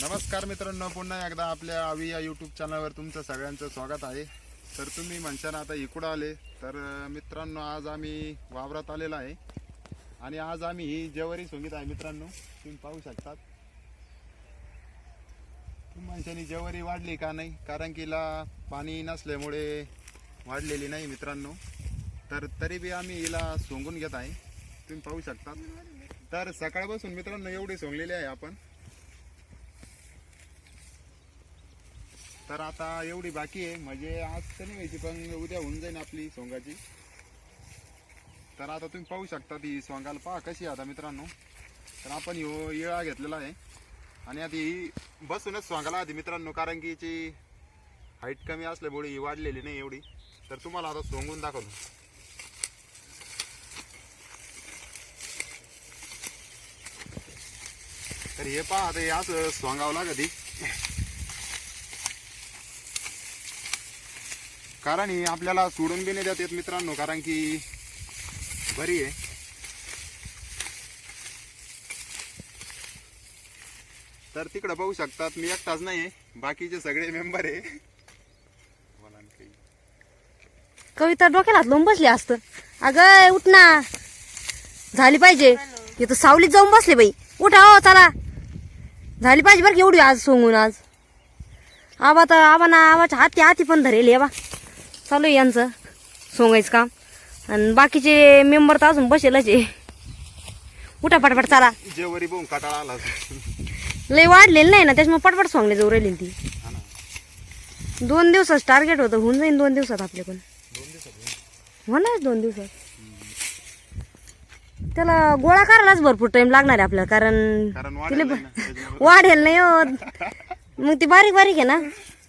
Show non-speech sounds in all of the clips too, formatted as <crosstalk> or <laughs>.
नमस्कार मित्रांनो पुन्हा एकदा आपल्या आवी या यूट्यूब चॅनलवर तुमचं सगळ्यांचं स्वागत आहे. तर तुम्ही म्हणशान आता इकडं आले तर मित्रांनो आज आम्ही वावरात आलेला आहे. आणि आज आम्ही ही जेवारी सोंगीत आहे मित्रांनो तुम्ही पाहू शकतात. तुम्ही म्हणशानी जेवारी वाढली का नाही? कारण की हिला पाणी नसल्यामुळे वाढलेली नाही मित्रांनो. तर तरी बी आम्ही हिला सोंगून घेत आहे. तुम्ही पाहू शकतात. तर सकाळपासून मित्रांनो एवढी सोंगलेली आहे आपण. तर आता एवढी बाकी आहे. म्हणजे आज तर नाही व्हायची पण उद्या होऊन जाईल आपली सोंगाची. तर आता तुम्ही पाहू शकता ती सोंगाला. पहा कशी आता मित्रांनो. तर आपण हो येळा घेतलेला आहे. आणि आधी ही बसूनच सोंगाला आधी मित्रांनो कारण की हिची हाईट कमी असल्यामुळे ही वाढलेली नाही एवढी. तर तुम्हाला आता सोंगून दाखवतो. तर हे पहा आता हे असं सोंगावं लागत कारण ही आपल्याला सोडून बी नाही देत येत मित्रांनो कारण की बरी आहे. तर तिकडं पाहू शकतात मी एकटाच नाही बाकीचे सगळे मेंबर आहे. कविता डोक्याला हात लावून बसली असत. अगं उठ ना. झाली पाहिजे. इथं सावलीत जाऊन बसले बाई. उठा हो चला. झाली पाहिजे बरं की एवढी आज सोंगून आज. आबा तर आबा ना आबाच्या हाती हाती पण धरेल हे बा. चालू आहे यांचं. सोंगायचं काम. आणि बाकीचे मेंबर तर अजून बसेलच आहे. उठा पटपट चला. जेवरी बघून काटाळा आला लय वाढलेलं नाही ना त्याच्यामुळे पटपट सोंगले जाऊ राहिली ती. दोन दिवसाच टार्गेट होतं होऊन जाईन दोन दिवसात आपले पण. दिवसात होणार दोन दिवसात. त्याला गोळा करायलाच भरपूर टाइम लागणार आहे आपल्याला कारण तिला वाढेल नाही मग ती बारीक बारीक आहे ना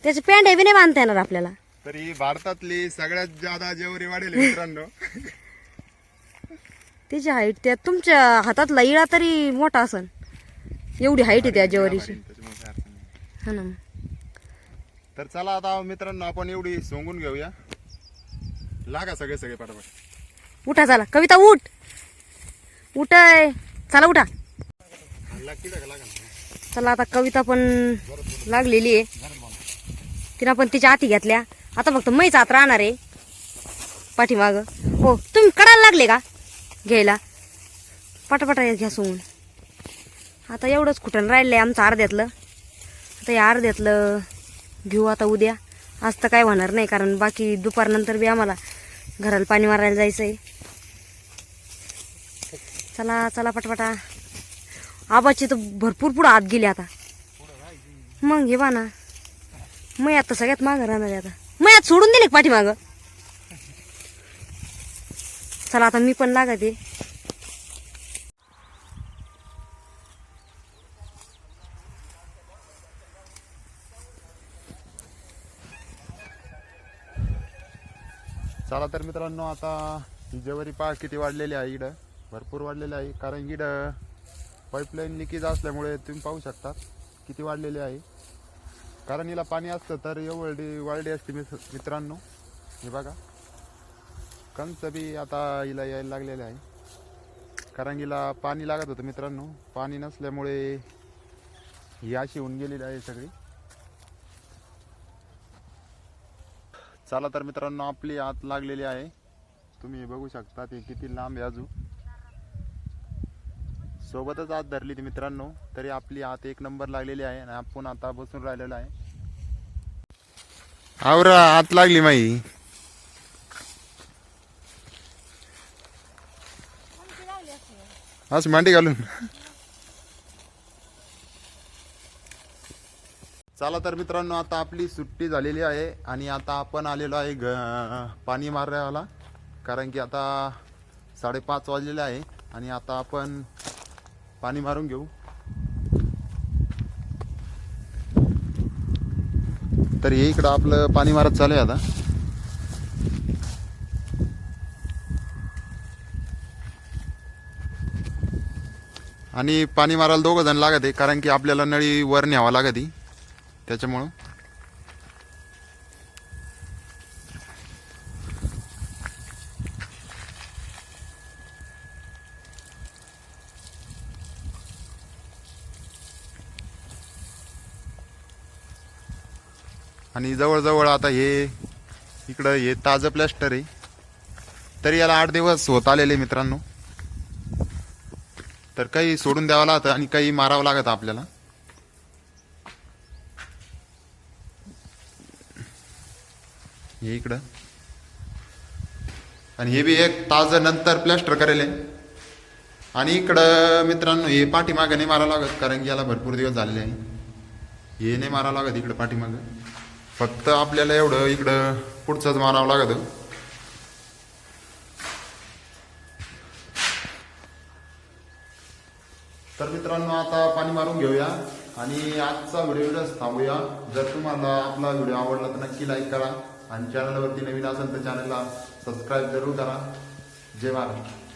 त्याचे पॅन्ट बी नाही बांधता येणार आपल्याला. तरी भारतातली सगळ्यात जादा जेवरी वाढेल मित्रांनो. <laughs> तिची हाईट त्या तुमच्या हातातला इळा तरी मोठा असन. एवढी हाईट आहे त्या ज्वारीची. त्याच्यामुळे काय अडचण नाही. हा ना. तर चला आता मित्रांनो आपण एवढी सोंगून घेऊया. लागा सगळे सगळे पटापट. उठा चला कविता उठ. उठाय. चला उठा. लागती का लागा ना. चला आता कविता पण लागलेली आहे. तिनं पण तिच्या आती घेतल्या. आता फक्त मैच आत राहणार आहे. पाठीमाग. हो तुम्ही कडायला लागले का? घ्यायला. पटापटा घ्या सोडून. आता एवढंच कुठं आहे आमचं अर्ध्यातलं. आता या अर्ध्यातलं घेऊ आता उद्या. आज तर काय होणार नाही कारण बाकी दुपारनंतर बी आम्हाला घराला पाणी मारायला जायचं आहे चला चला पटपटा. आबाची तर भरपूर पुढं आत गेली आता. मग हे बा ना. मग आता सगळ्यात मागं राहणार आहे आता. मग सोडून दिले पाठीमाग. चला आता मी पण लागते. चला तर मित्रांनो आता ही जेवरी किती वाढलेली आहे इकडं? भरपूर वाढलेली आहे कारण इकडं पाईपलाईन लिकेज असल्यामुळे तुम्ही पाहू शकता किती वाढलेली आहे. कारण हिला पाणी असतं तर एवढी वाळडी असते मित्रांनो. हे बघा. कंच बी आता हिला यायला लागलेले आहे. कारण हिला पाणी लागत होतं मित्रांनो. पाणी नसल्यामुळे ही अशी होऊन गेलेली आहे सगळी. चला तर मित्रांनो आपली आत लागलेली आहे. तुम्ही बघू शकता ते किती लांब आहे अजून. सोबतच आत धरली ती मित्रांनो. तरी आपली आत एक नंबर लागलेली आहे आणि आपण आता बसून राहिलेलो आहे. आवरा आत लागली माई. असं मांडी घालून. चला तर मित्रांनो आता आपली सुट्टी झालेली आहे आणि आता आपण आलेलो आहे घ पाणी मारायला कारण की आता साडेपाच वाजलेले आहे आणि आता आपण पाणी मारून घेऊ. तर हे इकडं आपलं पाणी मारत चालू आहे आता. आणि पाणी मारायला दोघं जण लागत आहे कारण की आपल्याला नळी वर न्यावं लागत त्याच्यामुळं. आणि जवळजवळ आता हे इकडं हे ताजं प्लॅस्टर आहे. तरी याला आठ दिवस होत आलेले मित्रांनो. तर काही सोडून द्यावं लागतं आणि काही मारावं लागत आपल्याला. हे इकडं. आणि हे बी एक ताज नंतर प्लॅस्टर करेल आहे. आणि इकडं मित्रांनो हे पाठीमागं नाही मारावं लागत कारण की याला भरपूर दिवस झालेले आहे. हे नाही मारावं लागत इकडं पाठीमागं. फक्त आपल्याला एवढं इकडं पुढचंच मारावं लागत. तर मित्रांनो आता पाणी मारून घेऊया आणि आजचा व्हिडिओ इथंच थांबूया. जर तुम्हाला आपला व्हिडिओ आवडला तर नक्की लाईक करा आणि चॅनलवरती नवीन असेल तर चॅनलला सबस्क्राईब जरूर करा. जय महाराष्ट्र